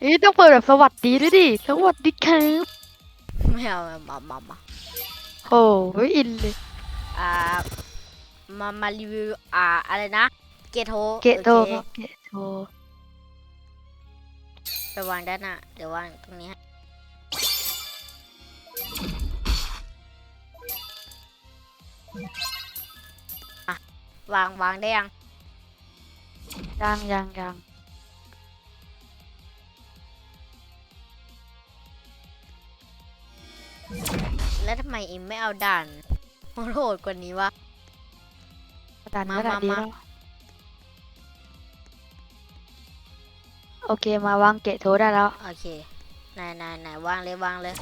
เอ้ยต้องเปิดแบบสวัสดีด้วยดิ สวัสดีครับไม่เอามามามาโอ้ยอินเลย อ่า มา มารีวิว อ่า อะไรนะ เกโทเกะโตโอเคเกะโตไปวางด้านหน้า เดี๋ยววางตรงนี้ให้อะวางวางได้ยัง ยังยังยัง แล้วทำไมเอ็มไม่เอาด่านโหดกว่านี้วะดันมาก็ได้มาดีมาแล้วโอเคมาวางเกะโตได้แล้ว โอเคไหนไหนไหนวางเลยวางเลย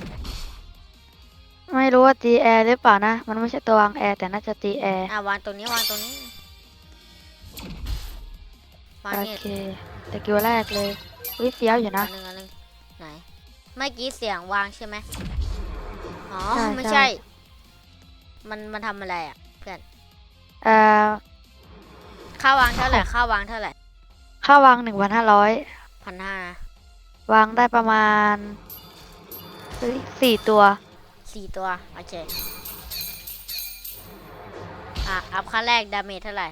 ไม่รู้ว่าตีแอร์หรือเปล่านะ มันไม่ใช่ตัววางแอร์แต่น่าจะตีแอร์อะวางตรงนี้วางตรงนี้วางโอนี่เคตะกิ้วแรกเลยวิเฟี้ยวอยู่นะอันหนึ่งอันหนึ่งไหน เมื่อกี้เสียงวางใช่ไหม อ๋อใช่ไม่ใช่ ใช่ มันมันทำอะไรอะเพื่อนเอ่อค่าวางเท่าไหร่ค่าวางเท่าไหร่ค่าวางหนึ่งพันห้าร้อยพันห้าวางได้ประมาณเฮ้ยสี่ตัวสี่ตัวโอเคอะอัพขั้นแรกดาเมจเท่าไหร่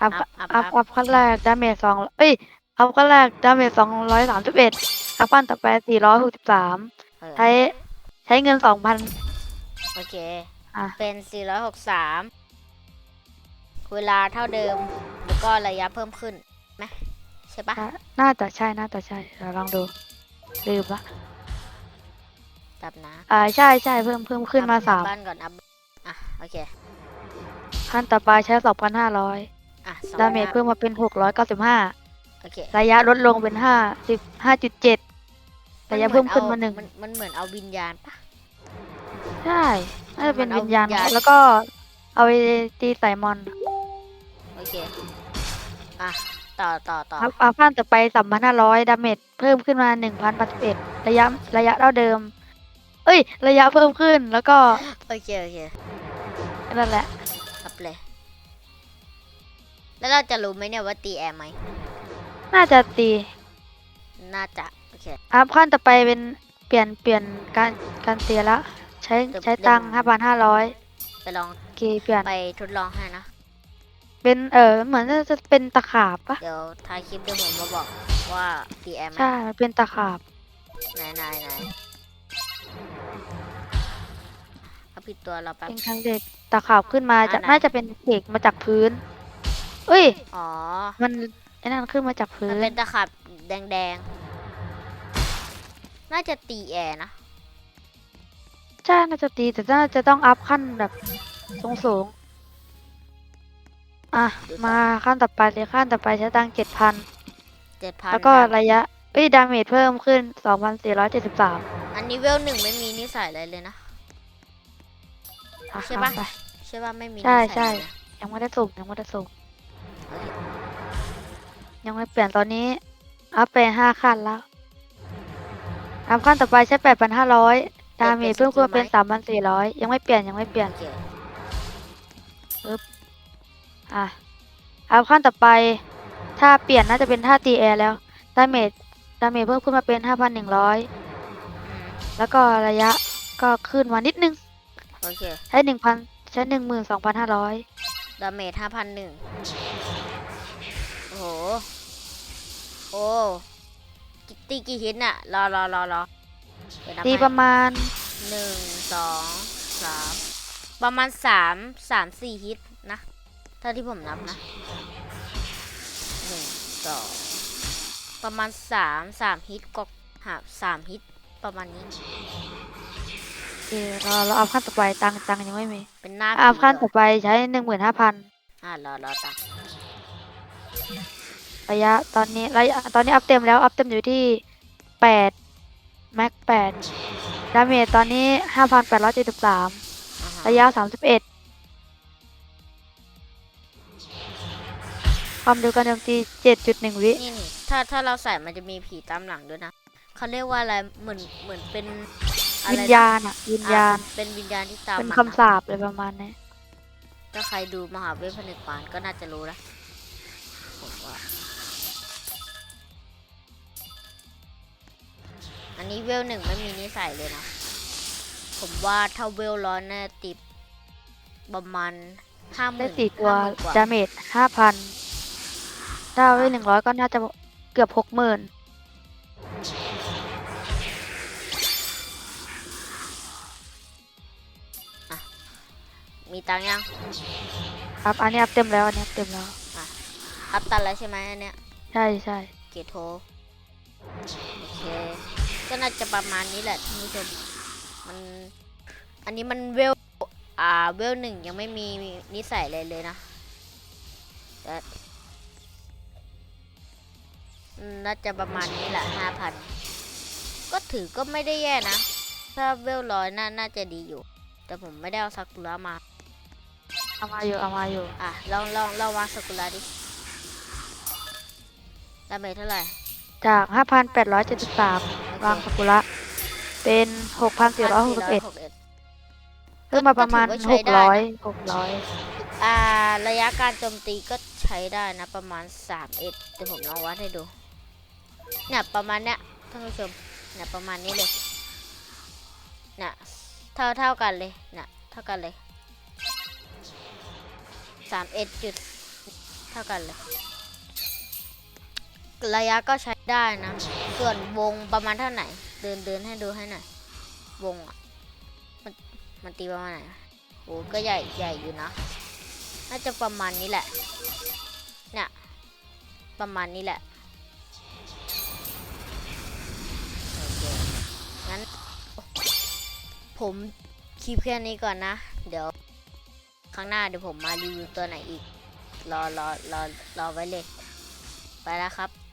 อัพอัพอัพ อัพอัพขั้นแรกดาเมจสองเอ้ยอัพขั้นแรกดาเมจสองร้อยสามสิบเอ็ดอัพขั้นต่อไปสี่ร้อยหกสิบสามเออใช้ ใช้เงินสองพัน โอเค อะ เป็น 463 เวลาเท่าเดิม แล้วก็ระยะเพิ่มขึ้นไหมใช่ปะน่าจะใช่ น่าจะใช่เราลองดู ลืมละตับนะอ่า ใช่ใช่เพิ่มเพิ่มขึ้นมาอัพสามบ้านก่อนอัพอะ โอเค ขั้นต่อไปใช้สองพันห้าร้อยอะสองดาเมจพันห้เพิ่มมาเป็นหกร้อยเก้าสิบห้าโอเค ระยะลดลงเป็นห้าสิบห้าจุดเจ็ด ระยะเพิ่มขึ้นมาหนึ่งมันมันเหมือนเอาวิญญาณปะใช่น่าจะเป็นมันเอาวิญญาณวิญญาณแล้วก็เอาไปตีใส่มอนโอเคอะต่อต่อต่ออัพอัพขั้นต่อไปสามพันห้าร้อยดาเมจเพิ่มขึ้นมาหนึ่งพันแปดสิบเอ็ดระยะระยะเท่าเดิม เอ้ย ระยะเพิ่มขึ้นแล้วก็ โอเค โอเคนั่นแหละอัพเลย แล้วเราจะรู้ไหมเนี่ยว่าตีแอร์ไหม น่าจะตี น่าจะโอเคอัพขั้นต่อไปเป็นเปลี่ยนเปลี่ยนการการเตียแล้วใช้เดี๋ยวใช้ตังค์เดี๋ห้ายวพันห้าร้อยไปลองโอเคเปลี่ยนไปทดลองให้นะ เป็นเออเหมือนจะเป็นตะขาบปะเดี๋ยวท้ายคลิปเดี๋ยวผมมาบอกว่าตีแอร์ไหมใช่มันเป็นตะขาบไหนไหนไหนเอาผิดตัวเราแป๊บเป็นครั้งเด็กตะขาบขึ้นมาจากอันไหนน่าจะเป็นเด็กมาจากพื้นเอ้ยอ๋อมันไอ้นั่นขึ้นมาจากพื้มันนเป็นตะขับแดงๆ น่าจะตีแอร์นะ ใช่น่าจะตีแต่น่าจะต้องอัพขั้นแบบสูงสูงๆอะ มาขั้นต่อไปเลยขั้นต่อไปใช้ตังเจ็ดพันเจ็ดพันแล้วก็ระยะเอ้ยดาเมจเพิ่มขึ้นสองพันสี่ร้อยเจ็ดสิบสามอันนี้เวลหนึ่งไม่มีนิสัยอะไรเลยนะใช่ปะใช่ว่าไม่มีนิใช่สัยใช่เลยนะยังไม่ได้ส่งยังไม่ได้ส่งโอเคยังไม่เปลี่ยนตอนนี้อัพไปห้าขั้นแล้ว อัพขั้นต่อไปใช้แปดพันห้าร้อยดาเมจเพิ่มขึ้นมาเป็นสามพันสี่ร้อยยังไม่เปลี่ยนยังไม่เปลี่ยนโอเคอะอัพขั้นต่อไป ถ้าเปลี่ยนน่าจะเป็นท่าตีแอร์แล้วดาเมจดาเมจเพิ่มขึ้นมาเป็นห้าพันหนึ่งร้อยอืมแล้วก็ระยะก็ขึ้นมานิดนึงโอเคใช้หนึ่งพันใช้หนึ่งหมื่นสองพันห้าร้อยดาเมจห้าพันหนึ่งโอ้โหโอ้กี่ ตีกี่ฮิตน่ะรอรอรอรอเดี๋ยวนับตีให้ ประมาณ หนึ่งสองสามประมาณสามสามสี่ฮิตนะเท่าที่ผมนับนะหนึ่งสองประมาณสามสามฮิตก็หาสามฮิตประมาณนี้โอเครอเราอัพขั้นต่อไปตังค์ตังค์ยังไม่มีเป็นหน้าอัพผีขั้นเหรต่อไปใช้หนึ่งหมื่นห้าพันอ่ารอรอตังค์ ระยะตอนนี้ระยะตอนนี้อัพเต็มแล้ว อัพเต็มอยู่ที่แปดแม็กแปดดาเมจตอนนี้ห้าพันแปดร้อยเจ็ดสิบสามอ่าฮะระยะสามสิบเอ็ดความเร็วการโจมตีเจ็ดจุดหนึ่งวินี่นี่ถ้าถ้าเราใส่มันจะมีผีตามหลังด้วยนะเขาเรียกว่าอะไรเหมือนเหมือนเป็นอะไรวิญนะญาณอะวิญญาณ อ่เป็นวิญญาณที่ตามเป็นหลังคำสาปอะไรประมาณนี้ ถ้าใครดูมหาเวทผนึกปานก็น่าจะรู้นะ นนี้เวลหนึ่งไม่มีนิสัยเลยนะ ผมว่าถ้าเวลร้อยน่าจะติดประมาณห้าหได้มื่นสี่ตัวห้าหมื่นกว่าดาเมจห้าพันถ้าเอาไว้หนึ่งร้อยก็น่าจะเกือบหกหมื่นมีตังค์ยังครับอันนี้อัพเต็มแล้วอันนี้อัพเต็มแล้ว อัพตันแล้วใช่ไหมอันเนี้ยใช่ใช่เกตโทโอเค็น่าจะประมาณนี้แหละท่านผู้ชม มัน อันนี้มันเวล อ่า เวลหนึ่งยังไม่มีนิสัยเลยเลยนะแต่น่าจะประมาณนี้แหละห้าพัน ก็ถือก็ไม่ได้แย่นะ ถ้าเวลร้อยน่าน่าจะดีอยู่ แต่ผมไม่ได้เอาซากุระมา เอามาอยู่เอามาอยู่ อะ ลองลองลองวางสกุลาดิดาเมจเท่าไหร่ จาก 5,873 วางสกุระเป็นหกพันสี่ร้อยหกสิบเอ็ด1461เพิ่มมาประมาณก็ถือว่าหใช้กได้ร้อยนะหกร้อยอ่าระยะการโจมตีก็ใช้ได้นะประมาณ3เอ็ดเดี๋ยวผมลองวัดให้ดูเนี่ยประมาณเนี้ยท่านผู้ชมเนี่ยประมาณนี้เลยเนี่ยเท่าเท่ากันเลยเนี่ยเท่ากันเลย3เอ็ดจุดเท่ากันเลย ระยะก็ใช้ได้นะ ส่วนวงประมาณเท่าไหร่เดินเดินให้ดูให้หน่อยวงอะมันมันตีประมาณไหนโอ้ก็ใหญ่ใหญ่อยู่นะ น่าจะประมาณนี้แหละ เนี่ย ประมาณนี้แหละงั้น ผมคลิปแค่นี้ก่อนนะ เดี๋ยวข้างหน้าเดี๋ยวผมมารีวิวตัวไหนอีก รอรอรอรอไว้เลย ไปแล้วครับ